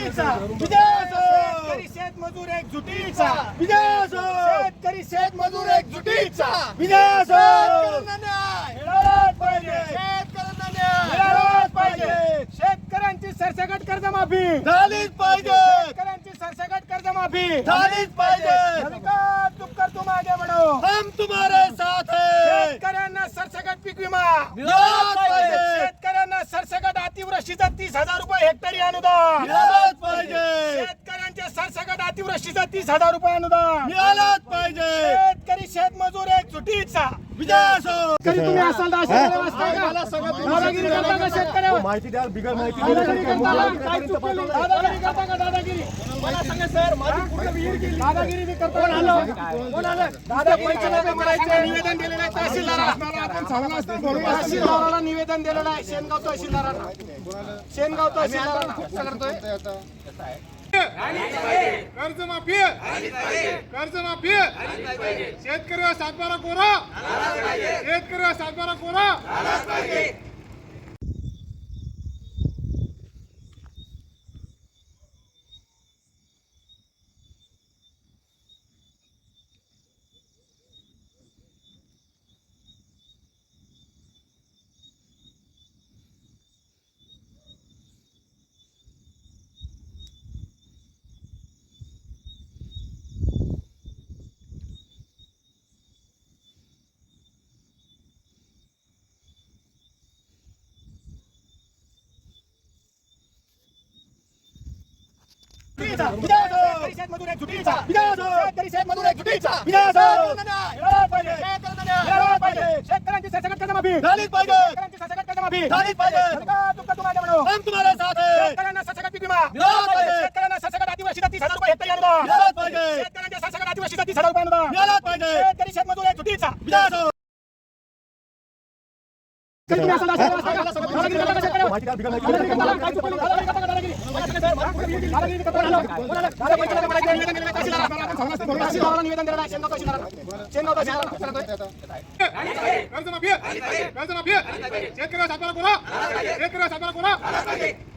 शेतकरी एक शेतकरी शेतमजूर एक मिळालाच पाहिजे. शेतकऱ्यांना न्याय. मिळालाच पाहिजे. शेतकऱ्यांची सरसकट कर्जमाफी. झालीच पाहिजे. शेतकऱ्यांची सरसकट कर्जमाफी. झालीच पाहिजे. विकास तुम आगे बढ़ो हम तुम्हारे साथ है. शेतकऱ्यांना सरसकट पीक विमा. पाहिजे. तीस हजार रुपये हेक्टरी अनुदान. मिळालाच पाहिजे. शेतकऱ्यांच्या सरसकट अतिवृष्टीचा तीस हजार रुपये अनुदान. मिळालाच पाहिजे. शेतकरी शेतमजूर एक जुटीचा विजय असो शेतकरी तुम्ही असाल तर अशा वाचताय का? दादागिरी करता का शेतकऱ्यावर? माहिती द्या बिगर माहिती दादागिरी करता का? काय? दादागिरी करता का दादागिरी? मला सांगा सर माझी पूर्ण विहीर गेली. दादागिरी बी करता कोण आलं? कोण आलं? दादा करायचे निवेदन दिलेलं आहे तहसीलदाराला. आपण सांगलं असतं म्हणून तहसीलदाराला निवेदन दिलेलं आहे. शेनगाव तहसीलदारांना. शेनगाव तहसीलदारांना. करतोय. कर्जमाफी कर्जमाफी शेतकऱ्यावर सातबारा कोरा. शेतकऱ्यावर सातबारा कोरा शेतकरी शेतमजूर एक जुटीचा विजय असो शेतकरी शेतमजूर एक जुटीचा विजय असो मिळाला पाहिजे मिळाला पाहिजे शेतकऱ्यांची सरसकट कर्जमाफी झालीच पाहिजे शेतकऱ्यांची सरसकट कर्जमाफी झालीच पाहिजे विकास तुमकर तुम आगे बढ़ो हम तुम्हारे साथ है शेतकऱ्यांना सरसकट पीक विमा मिळालाच पाहिजे. शेतकऱ्यांना सरसकट अतिवृष्टीचा तीस हजार रुपये हेक्टरी मिळालाच पाहिजे शेतकऱ्यांच्या सरसकट अतिवृष्टीचा तीस हजार रुपये मिळालाच पाहिजे शेतकरी शेतमजूर एक जुटीचा विजय असो शेतकरी तुम्ही असाल तर अशा वाचताय का? दादागिरी करता का शेतकऱ्यावर? माहिती द्या बिगर दादागिरी माहिती करता का? काय चूक केली? दादागिरी करता का दादागिरी? मला सांगा सर, मला पूर्ण विहीर गेली. दादागिरी करता का? कोण